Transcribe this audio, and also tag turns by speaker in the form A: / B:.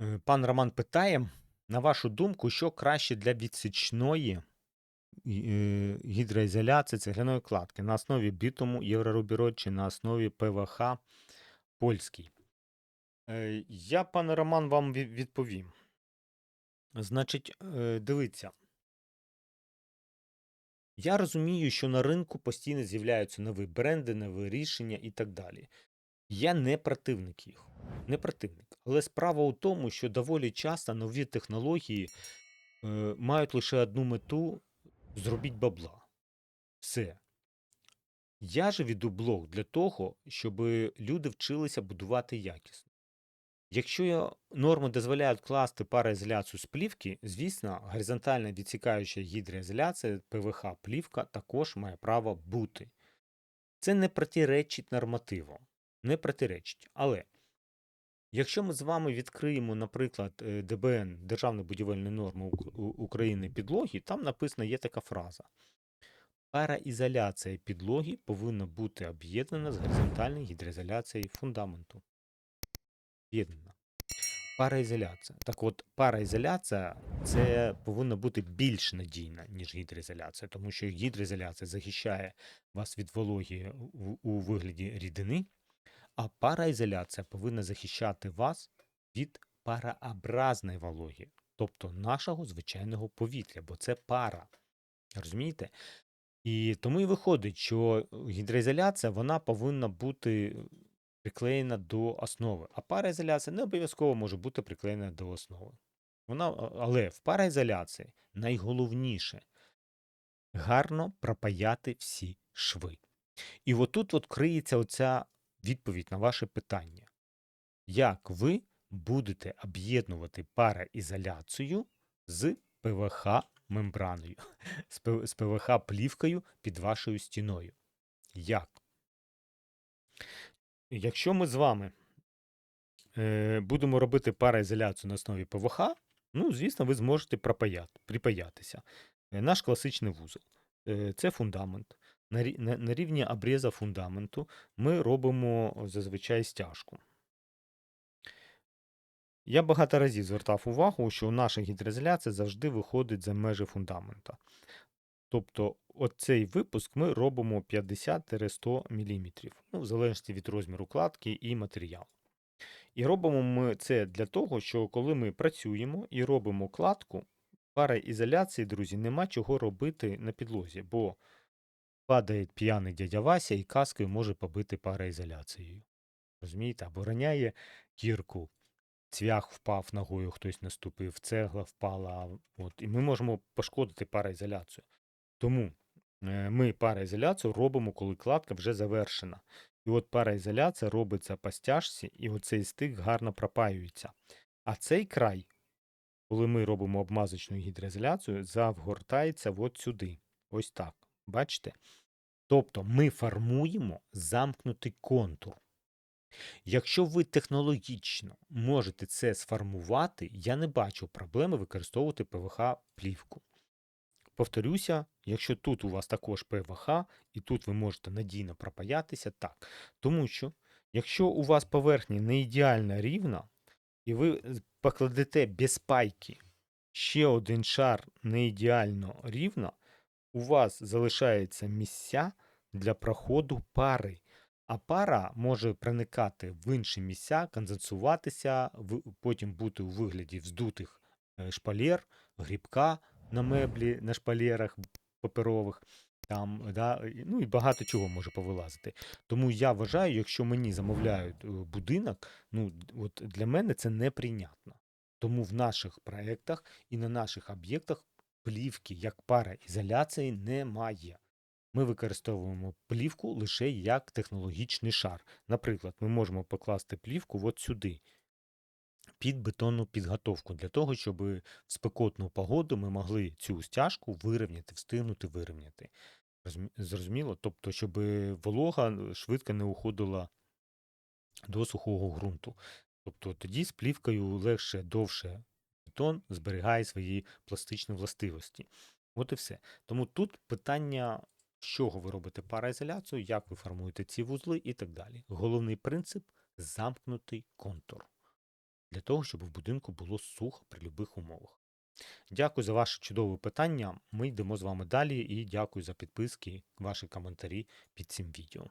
A: Е, Пан Роман питає: на вашу думку, що краще для відсічної е, гідроізоляції цегляної кладки на основі бітуму Єврорубіро чи на основі ПВХ польський? Е, Я, пане Роман, вам відповім. Значить, дивіться. Я розумію, що на ринку постійно з'являються нові бренди, нові рішення і так далі. Я не противник їх, не противник. Але справа у тому, що доволі часто нові технології е, мають лише одну мету зробіть бабла. Все. Я же веду блог для того, щоб люди вчилися будувати якісно. Якщо я- норми дозволяють класти пароізоляцію з плівки, звісно, горизонтальна відсікаюча гідроізоляція ПВХ плівка також має право бути. Це не протиречить нормативу. Не протиречить. Але якщо ми з вами відкриємо, наприклад, е, ДБН Державної будівельної норми України підлоги, там написана є така фраза. Параізоляція підлоги повинна бути об'єднана з горизонтальною гідроізоляцією фундаменту. Об'єднана. Параізоляція. Так от, параізоляція це повинна бути більш надійна, ніж гідроізоляція, тому що гідроізоляція захищає вас від вологі у вигляді рідини, а параізоляція повинна захищати вас від параобразної вологі, тобто нашого звичайного повітря, бо це пара. Розумієте? І тому і виходить, що гідроізоляція вона повинна бути приклеєна до основи, а параізоляція не обов'язково може бути приклеєна до основи. Вона, але в параізоляції найголовніше гарно пропаяти всі шви. І отут от криється оця відповідь на ваше питання. Як ви будете об'єднувати параізоляцію з ПВХ мембраною, з ПВХ плівкою під вашою стіною? Як? Якщо ми з вами е, будемо робити параізоляцію на основі ПВХ, ну, звісно, ви зможете припаятися. Е, Наш класичний вузол е, це фундамент. На, на, на рівні обріза фундаменту ми робимо зазвичай стяжку. Я багато разів звертав увагу, що наша гідроізоляція завжди виходить за межі фундамента. Тобто, оцей випуск ми робимо 50-100 мм, ну, в залежності від розміру кладки і матеріалу. І робимо ми це для того, що коли ми працюємо і робимо кладку, параізоляції, друзі, нема чого робити на підлозі, бо падає п'яний дядя Вася і каскою може побити параізоляцією. Розумієте? Або роняє кірку, цвях впав ногою, хтось наступив, цегла впала. От, і ми можемо пошкодити параізоляцію. Тому е, ми параізоляцію робимо, коли кладка вже завершена. І от параізоляція робиться по стяжці, і оцей стик гарно пропаюється. А цей край, коли ми робимо обмазочну гідроізоляцію, завгортається от сюди. Ось так. Бачите? Тобто ми формуємо замкнутий контур. Якщо ви технологічно можете це сформувати, я не бачу проблеми використовувати ПВХ плівку. Повторюся, якщо тут у вас також ПВХ, і тут ви можете надійно пропаятися, так. Тому що, якщо у вас поверхня не ідеально рівна, і ви покладете без пайки ще один шар не ідеально рівно, у вас залишаються місця для проходу пари. А пара може проникати в інші місця, конденсуватися, потім бути у вигляді вздутих е, шпалер, грібка на меблі, на шпалерах паперових. Там, да, ну і багато чого може повилазити. Тому я вважаю, якщо мені замовляють е, будинок, ну от для мене це неприйнятно. Тому в наших проєктах і на наших об'єктах плівки як параізоляції немає. Ми використовуємо плівку лише як технологічний шар. Наприклад, ми можемо покласти плівку от сюди, під бетонну підготовку, для того, щоб в спекотну погоду ми могли цю стяжку вирівняти, встигнути вирівняти. Зрозуміло? Тобто, щоб волога швидко не уходила до сухого ґрунту. Тобто тоді з плівкою легше, довше бетон зберігає свої пластичні властивості. От і все. Тому тут питання, з чого ви робите параізоляцію, як ви формуєте ці вузли і так далі. Головний принцип замкнутий контур. для того, щоб в будинку було сухо при будь-яких умовах. Дякую за ваше чудове питання. Ми йдемо з вами далі і дякую за підписки, ваші коментарі під цим відео.